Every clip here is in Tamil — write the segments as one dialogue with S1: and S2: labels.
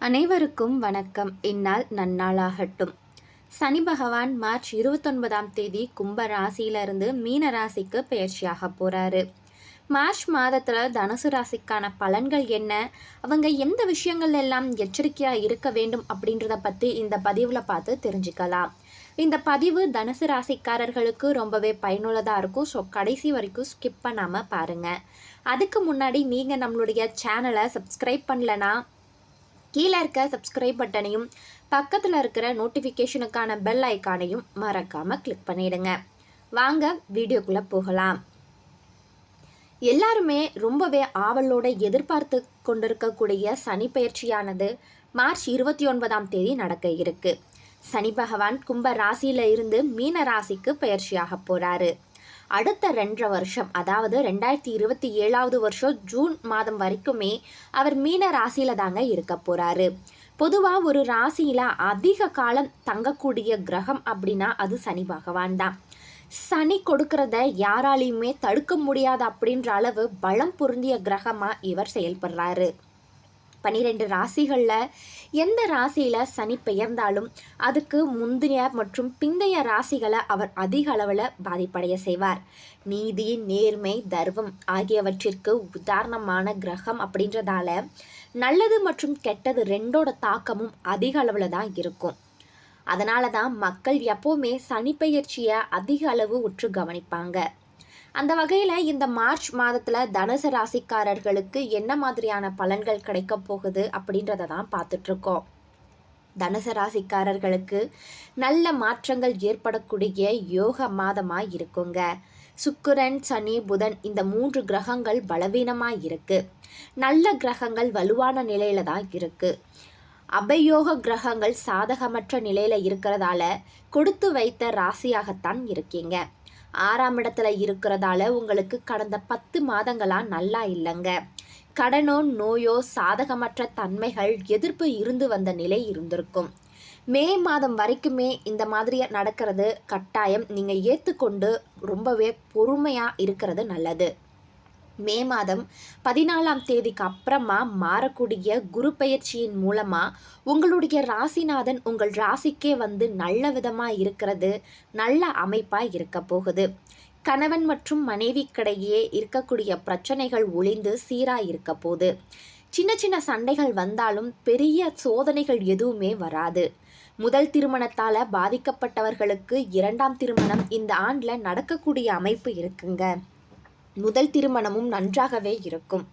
S1: அனைவருக்கும் வணக்கம். இந்நாள் நன்னாளாகட்டும். சனி பகவான் மார்ச் இருபத்தொன்பதாம் தேதி கும்ப ராசியிலிருந்து மீன ராசிக்கு பயிற்சியாக போகிறாரு மார்ச் மாதத்தில் தனுசு ராசிக்கான பலன்கள் என்ன? அவங்க எந்த விஷயங்கள் எல்லாம் எச்சரிக்கையாக இருக்க வேண்டும் அப்படின்றத பற்றி இந்த பதிவில் பார்த்து தெரிஞ்சுக்கலாம். இந்த பதிவு தனுசு ராசிக்காரர்களுக்கு ரொம்பவே பயனுள்ளதாக இருக்கும். ஸோ கடைசி வரைக்கும் ஸ்கிப் பண்ணாமல் பாருங்கள் அதுக்கு முன்னாடி நீங்கள் நம்மளுடைய சேனலை சப்ஸ்கிரைப் பண்ணலன்னா கீழே இருக்க சப்ஸ்கிரைப் பட்டனையும் பக்கத்தில் இருக்கிற நோட்டிஃபிகேஷனுக்கான பெல் ஐக்கானையும் மறக்காமல் கிளிக் பண்ணிவிடுங்க வாங்க வீடியோக்குள்ளே போகலாம். எல்லாருமே ரொம்பவே ஆவலோட எதிர்பார்த்து கொண்டிருக்கக்கூடிய சனி பயிற்சியானது மார்ச் இருபத்தி ஒன்பதாம் தேதி நடக்க இருக்கு. சனி பகவான் கும்ப ராசியில இருந்து மீன ராசிக்கு பயிற்சியாக போறாரு. அடுத்த ரெண்டரை வருஷம் அதாவது ரெண்டாயிரத்தி இருபத்தி ஏழாவது வருஷம் ஜூன் மாதம் வரைக்குமே அவர் மீன ராசியில தாங்க இருக்க போகிறாரு பொதுவாக ஒரு ராசியில் அதிக காலம் தங்கக்கூடிய கிரகம் அப்படின்னா அது சனி பகவான் தான். சனி கொடுக்கறத யாராலையுமே தடுக்க முடியாது அப்படின்ற அளவு பலம் பொருந்திய கிரகமாக இவர் செயல்படுறாரு. பனிரெண்டு ராசிகளில் எந்த ராசியில் சனி பெயர்ந்தாலும் அதுக்கு முந்தைய மற்றும் பிந்தைய ராசிகளை அவர் அதிக அளவில் பாதிப்படைய செய்வார். நீதி நேர்மை தர்மம் ஆகியவற்றிற்கு உதாரணமான கிரகம் அப்படின்றதால நல்லது மற்றும் கெட்டது ரெண்டோட தாக்கமும் அதிக அளவில் தான் இருக்கும். அதனால தான் மக்கள் எப்போவுமே சனிப்பெயர்ச்சியை அதிக அளவு உற்று கவனிப்பாங்க. அந்த வகையில் இந்த மார்ச் மாதத்தில் தனுசு ராசிக்காரர்களுக்கு என்ன மாதிரியான பலன்கள் கிடைக்க போகுது அப்படின்றத தான் பார்த்துட்ருக்கோம். தனுசு ராசிக்காரர்களுக்கு நல்ல மாற்றங்கள் ஏற்படக்கூடிய யோக மாதமாக இருக்குங்க. சுக்கிரன் சனி புதன் இந்த மூன்று கிரகங்கள் பலவீனமாக இருக்குது நல்ல கிரகங்கள் வலுவான நிலையில தான் இருக்குது அபயோக கிரகங்கள் சாதகமற்ற நிலையில் இருக்கிறதால கொடுத்து வைத்த ராசியாகத்தான் இருக்கீங்க. ஆறாம் இடத்துல இருக்கிறதால உங்களுக்கு கடந்த பத்து மாதங்களா நல்லா இல்லைங்க. கடனோ நோயோ சாதகமற்ற தன்மைகள் எதிர்ப்பு இருந்து வந்த நிலை இருந்திருக்கும். மே மாதம் வரைக்குமே இந்த மாதிரி நடக்கிறது கட்டாயம். நீங்கள் ஏற்றுக்கொண்டு ரொம்பவே பொறுமையாக இருக்கிறது நல்லது. மே மாதம் பதினாலாம் தேதிக்கு அப்புறமா மாறக்கூடிய குரு பயிற்சியின் மூலமா உங்களுடைய ராசிநாதன் உங்கள் ராசிக்கே வந்து நல்ல விதமா இருக்கிறது நல்ல அமைப்பா இருக்க போகுது. கணவன் மற்றும் மனைவிக்கிடையே இருக்கக்கூடிய பிரச்சனைகள் ஒளிந்து சீரா இருக்க போகுது. சின்ன சின்ன சண்டைகள் வந்தாலும் பெரிய சோதனைகள் எதுவுமே வராது. முதல் திருமணத்தால் பாதிக்கப்பட்டவர்களுக்கு இரண்டாம் திருமணம் இந்த ஆண்டில் நடக்கக்கூடிய அமைப்பு இருக்குங்க. முதல் திருமணமும் நன்றாகவே இருக்கும்.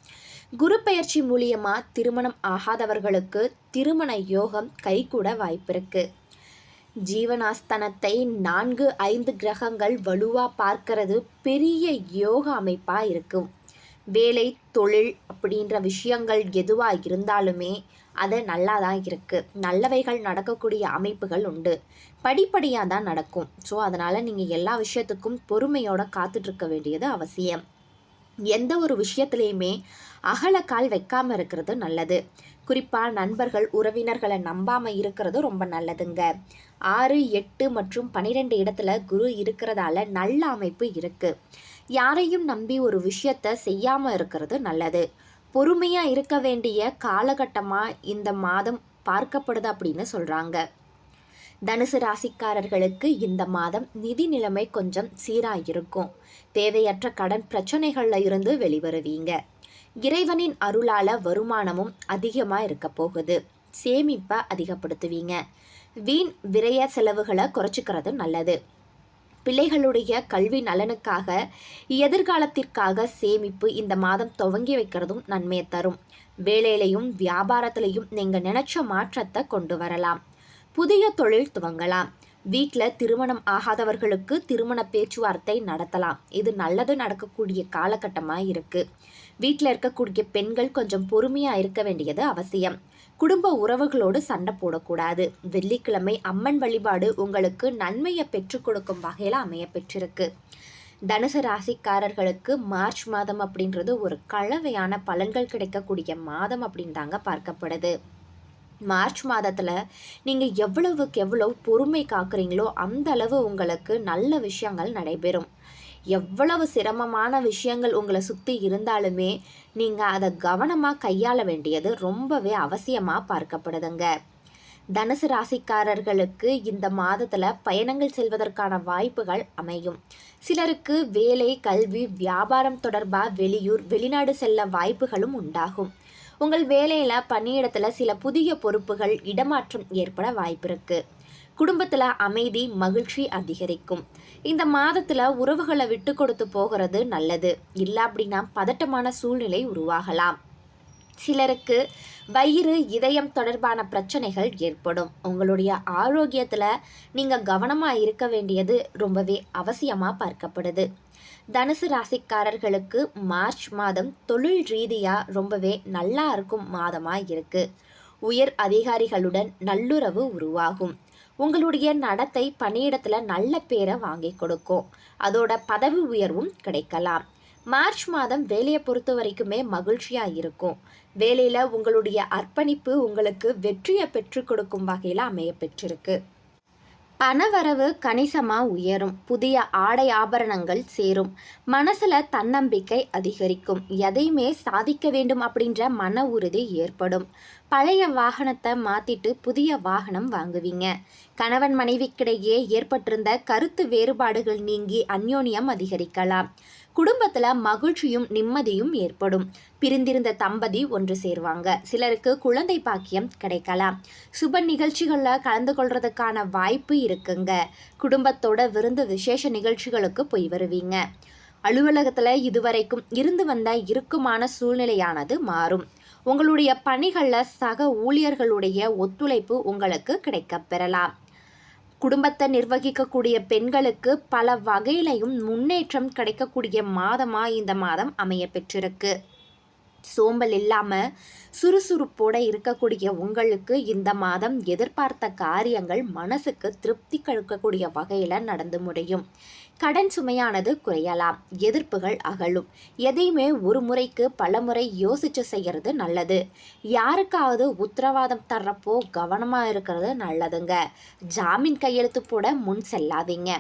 S1: குரு பெயர்ச்சி மூலியமா திருமணம் ஆகாதவர்களுக்கு திருமண யோகம் கைகூட வாய்ப்பிருக்கு. ஜீவனாஸ்தனத்தை நான்கு ஐந்து கிரகங்கள் வலுவா பார்க்கறது பெரிய யோக அமைப்பா இருக்கும். வேலை தொழில் அப்படின்ற விஷயங்கள் எதுவாக இருந்தாலுமே அது நல்லா தான் இருக்குது நல்லவைகள் நடக்கக்கூடிய அமைப்புகள் உண்டு. படிப்படியாக தான் நடக்கும். ஸோ அதனால் நீங்கள் எல்லா விஷயத்துக்கும் பொறுமையோடு காத்துட்ருக்க வேண்டியது அவசியம். எந்த ஒரு விஷயத்துலையுமே அகலக்கால் வைக்காமல் இருக்கிறது நல்லது. குறிப்பாக நண்பர்கள் உறவினர்களை நம்பாமல் இருக்கிறது ரொம்ப நல்லதுங்க. ஆறு எட்டு மற்றும் பனிரெண்டு இடத்துல குரு இருக்கிறதால நல்ல அமைப்பு இருக்குது யாரையும் நம்பி ஒரு விஷயத்த செய்யாமல் இருக்கிறது நல்லது. பொறுமையாக இருக்க வேண்டிய காலகட்டமாக இந்த மாதம் பார்க்கப்படுது அப்படின்னு சொல்கிறாங்க தனுசு ராசிக்காரர்களுக்கு இந்த மாதம் நிதி நிலைமை கொஞ்சம் சீராக இருக்கும் தேவையற்ற கடன் பிரச்சனைகளில் இருந்து வெளிவருவீங்க. இறைவனின் அருளால வருமானமும் அதிகமாக இருக்க போகுது. சேமிப்பை அதிகப்படுத்துவீங்க. வீண் விரய செலவுகளை குறைச்சிக்கிறது நல்லது. பிள்ளைகளுடைய கல்வி நலனுக்காக எதிர்காலத்திற்காக சேமிப்பு இந்த மாதம் துவங்கி வைக்கிறதும் நன்மையை தரும். வேலையிலையும் வியாபாரத்திலையும் நீங்கள் நினைச்ச மாற்றத்தை கொண்டு வரலாம். புதிய தொழில் துவங்கலாம். வீட்டில் திருமணம் ஆகாதவர்களுக்கு திருமண பேச்சுவார்த்தை நடத்தலாம். இது நல்லது நடக்கக்கூடிய காலகட்டமாக இருக்குது வீட்டில் இருக்கக்கூடிய பெண்கள் கொஞ்சம் பொறுமையாக இருக்க வேண்டியது அவசியம். குடும்ப உறவுகளோடு சண்டை போடக்கூடாது. வெள்ளிக்கிழமை அம்மன் வழிபாடு உங்களுக்கு நன்மையை பெற்றுக் கொடுக்கும் வகையில் அமைய பெற்றிருக்கு. தனுசு ராசிக்காரர்களுக்கு மார்ச் மாதம் அப்படின்றது ஒரு கலவையான பலன்கள் கிடைக்கக்கூடிய மாதம் அப்படின்னு தாங்க பார்க்கப்படுது. மார்ச் மாதத்தில் நீங்கள் எவ்வளவுக்கு எவ்வளோ பொறுமை காக்குறீங்களோ அந்த அளவு உங்களுக்கு நல்ல விஷயங்கள் நடைபெறும். எவ்வளவு சிரமமான விஷயங்கள் உங்களை சுற்றி இருந்தாலுமே நீங்கள் அதை கவனமாக கையாள வேண்டியது ரொம்பவே அவசியமாக பார்க்கப்படுதுங்க. தனுசு ராசிக்காரர்களுக்கு இந்த மாதத்தில் பயணங்கள் செல்வதற்கான வாய்ப்புகள் அமையும். சிலருக்கு வேலை கல்வி வியாபாரம் தொடர்பாக வெளியூர் வெளிநாடு செல்ல வாய்ப்புகளும் உண்டாகும். உங்கள் வேலையில் பணியிடத்தில் சில புதிய பொறுப்புகள் இடமாற்றம் ஏற்பட வாய்ப்பிருக்கு. குடும்பத்தில் அமைதி மகிழ்ச்சி அதிகரிக்கும். இந்த மாதத்தில் உறவுகளை விட்டு கொடுத்து போகிறது நல்லது. இல்லை அப்படின்னா பதட்டமான சூழ்நிலை உருவாகலாம். சிலருக்கு வயிறு இதயம் தொடர்பான பிரச்சனைகள் ஏற்படும். உங்களுடைய ஆரோக்கியத்தில் நீங்கள் கவனமாக இருக்க வேண்டியது ரொம்பவே அவசியமாக பார்க்கப்படுது. தனுசு ராசிக்காரர்களுக்கு மார்ச் மாதம் தொழில் ரீதியாக ரொம்பவே நல்லா இருக்கும் மாதமாக இருக்குது உயர் அதிகாரிகளுடன் நல்லுறவு உருவாகும். உங்களுடைய நடத்தை பணியிடத்தில் நல்ல பேரை வாங்கி கொடுக்கும். அதோட பதவி உயர்வும் கிடைக்கலாம். மார்ச் மாதம் வேலையை பொறுத்த வரைக்குமே மகிழ்ச்சியாக இருக்கும். வேலையில் உங்களுடைய அர்ப்பணிப்பு உங்களுக்கு வெற்றியை பெற்றுக் கொடுக்கும் வகையில் அமைய பெற்றிருக்கு. பணவரவு கணிசமாக உயரும். புதிய ஆடை ஆபரணங்கள் சேரும். மனசில் தன்னம்பிக்கை அதிகரிக்கும். எதையுமே சாதிக்க வேண்டும் அப்படின்ற மன உறுதி ஏற்படும். பழைய வாகனத்தை மாற்றிட்டு புதிய வாகனம் வாங்குவீங்க. கணவன் மனைவிக்கிடையே ஏற்பட்டிருந்த கருத்து வேறுபாடுகள் நீங்கி அந்யோன்யம் அதிகரிக்கலாம். குடும்பத்தில் மகிழ்ச்சியும் நிம்மதியும் ஏற்படும். பிரிந்திருந்த தம்பதி ஒன்று சேருவாங்க. சிலருக்கு குழந்தை பாக்கியம் கிடைக்கலாம். சுப நிகழ்ச்சிகளில் கலந்து கொள்றதுக்கான வாய்ப்பு இருக்குங்க. குடும்பத்தோட விருந்து விசேஷ நிகழ்ச்சிகளுக்கு போய் வருவீங்க. அலுவலகத்தில் இதுவரைக்கும் இருந்து வந்த இறுக்கமான சூழ்நிலையானது மாறும். உங்களுடைய பணிகளில் சக ஊழியர்களுடைய ஒத்துழைப்பு உங்களுக்கு கிடைக்கப் பெறலாம். குடும்பத்தை நிர்வகிக்கக்கூடிய பெண்களுக்கு பல வகையிலையும் முன்னேற்றம் கிடைக்கக்கூடிய மாதமாக இந்த மாதம் அமைய பெற்றிருக்கு சோம்பல் இல்லாமல் சுறுசுறுப்போட இருக்கக்கூடிய உங்களுக்கு இந்த மாதம் எதிர்பார்த்த காரியங்கள் மனசுக்கு திருப்தி கழுக்கக்கூடிய வகையில் நடந்து முடியும். கடன் சுமையானது குறையலாம். எதிர்ப்புகள் அகலும். எதையுமே ஒரு முறைக்கு பல முறை யோசிச்சு செய்யறது நல்லது. யாருக்காவது உத்தரவாதம் தர்றப்போ கவனமாக இருக்கிறது நல்லதுங்க. ஜாமீன் கையெழுத்து போட முன் செல்லாதீங்க.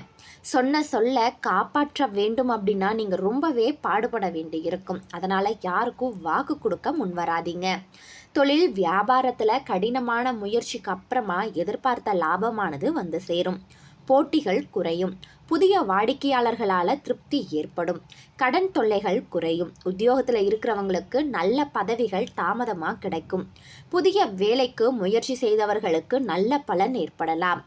S1: சொன்ன சொல்ல காப்பாற்ற வேண்டும் அப்படின்னா நீங்கள் ரொம்பவே பாடுபட வேண்டி இருக்கும் அதனால் யாருக்கும் வாக்கு கொடுக்க முன்வராதீங்க. தொழில் வியாபாரத்தில் கடினமான முயற்சிக்கு அப்புறமா எதிர்பார்த்த லாபமானது வந்து சேரும். போட்டிகள் குறையும். புதிய வாடிக்கையாளர்களால் திருப்தி ஏற்படும். கடன் தொல்லைகள் குறையும். உத்தியோகத்தில் இருக்கிறவங்களுக்கு நல்ல பதவிகள் தாமதமாக கிடைக்கும். புதிய வேலைக்கு முயற்சி செய்தவர்களுக்கு நல்ல பலன் ஏற்படலாம்.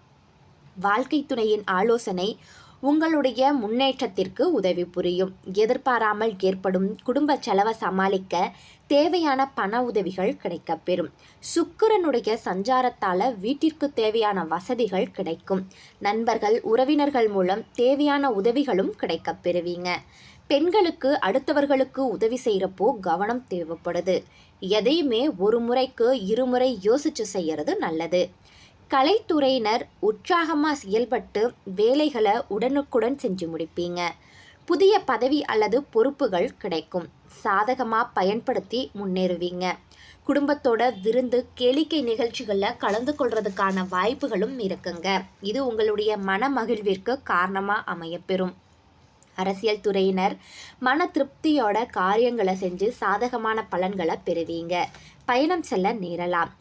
S1: வாழ்க்கை துணையின் ஆலோசனை உங்களுடைய முன்னேற்றத்திற்கு உதவி புரியும். எதிர்பாராமல் ஏற்படும் குடும்ப செலவை சமாளிக்க தேவையான பண உதவிகள் கிடைக்கப்பெறும் சுக்கிரனுடைய சஞ்சாரத்தால் வீட்டிற்கு தேவையான வசதிகள் கிடைக்கும். நண்பர்கள் உறவினர்கள் மூலம் தேவையான உதவிகளும் கிடைக்கப் பெறுவீங்க. பெண்களுக்கு அடுத்தவர்களுக்கு உதவி செய்கிறப்போ கவனம் தேவைப்படுது. எதையுமே ஒரு முறைக்கு இருமுறை யோசிச்சு செய்யறது நல்லது. கலைத்துறையினர் உற்சாகமாக செயல்பட்டு வேலைகளை உடனுக்குடன் செஞ்சு முடிப்பீங்க. புதிய பதவி அல்லது பொறுப்புகள் கிடைக்கும். சாதகமாக பயன்படுத்தி முன்னேறுவீங்க. குடும்பத்தோட விருந்து கேளிக்கை நிகழ்ச்சிகளில் கலந்து கொள்றதுக்கான வாய்ப்புகளும் இருக்குங்க. இது உங்களுடைய மன மகிழ்விற்கு காரணமாக அமையப்பெறும். அரசியல் துறையினர் மன திருப்தியோட காரியங்களை செஞ்சு சாதகமான பலன்களை பெறுவீங்க. பயணம் செல்ல நேரலாம்.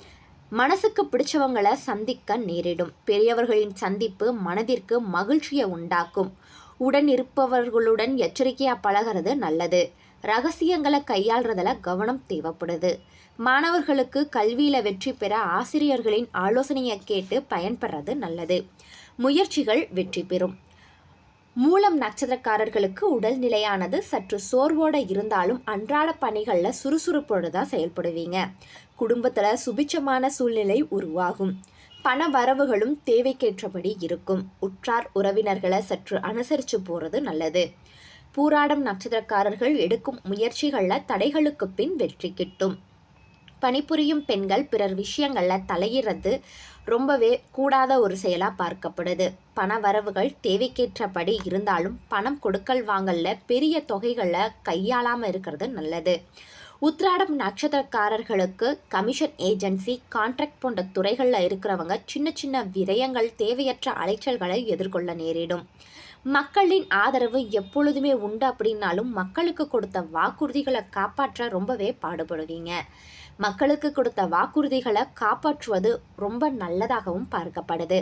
S1: மனசுக்கு பிடிச்சவங்களை சந்திக்க நேரிடும். பெரியவர்களின் சந்திப்பு மனதிற்கு மகிழ்ச்சியை உண்டாக்கும். உடன் இருப்பவர்களுடன் எச்சரிக்கையாக பழகிறது நல்லது. ரகசியங்களை கையாள்றதுல கவனம் தேவைப்படுது. மாணவர்களுக்கு கல்வியில் வெற்றி பெற ஆசிரியர்களின் ஆலோசனையை கேட்டு பயன்பெறது நல்லது. முயற்சிகள் வெற்றி பெறும். மூலம் நட்சத்திரக்காரர்களுக்கு உடல் நிலையானது சற்று சோர்வோடு இருந்தாலும் அன்றாட பணிகளில் சுறுசுறுப்போடு தான் செயல்படுவீங்க. குடும்பத்தில் சுபிச்சமான சூழ்நிலை உருவாகும். பண வரவுகளும் தேவைக்கேற்றபடி இருக்கும். உற்றார் உறவினர்களை சற்று அனுசரித்து போகிறது நல்லது. பூராடம் நட்சத்திரக்காரர்கள் எடுக்கும் முயற்சிகளில் தடைகளுக்கு பின் வெற்றி கிட்டும். பணிபுரியும் பெண்கள் பிறர் விஷயங்களில் தலையிடுறது ரொம்பவே கூடாத ஒரு செயலாக பார்க்கப்படுது. பண வரவுகள் தேவைக்கேற்றபடி இருந்தாலும் பணம் கொடுக்கல் வாங்கல பெரிய தொகைகளை கையாளாமல் இருக்கிறது நல்லது. உத்ராடம் நட்சத்திரக்காரர்களுக்கு கமிஷன் ஏஜென்சி கான்ட்ராக்ட் போன்ற துறைகளில் இருக்கிறவங்க சின்ன சின்ன விரயங்கள் தேவையற்ற அலைச்சல்களை எதிர்கொள்ள நேரிடும். மக்களின் ஆதரவு எப்பொழுதுமே உண்டு அப்படின்னாலும் மக்களுக்கு கொடுத்த வாக்குறுதிகளை காப்பாற்ற ரொம்பவே பாடுபடுவீங்க. மக்களுக்கு கொடுத்த வாக்குறுதிகளை காப்பாற்றுவது ரொம்ப நல்லதாகவும் பார்க்கப்படுது.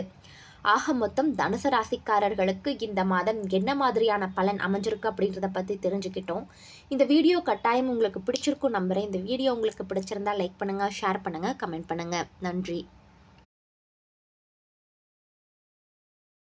S1: ஆக மொத்தம் தனுசு ராசிக்காரர்களுக்கு இந்த மாதம் என்ன மாதிரியான பலன் அமைஞ்சிருக்கு அப்படின்றத பற்றி தெரிஞ்சுக்கிட்டோம். இந்த வீடியோ கட்டாயம் உங்களுக்கு பிடிச்சிருக்கும் நம்புகிறேன் இந்த வீடியோ உங்களுக்கு பிடிச்சிருந்தா லைக் பண்ணுங்கள் ஷேர் பண்ணுங்கள் கமெண்ட் பண்ணுங்கள் நன்றி.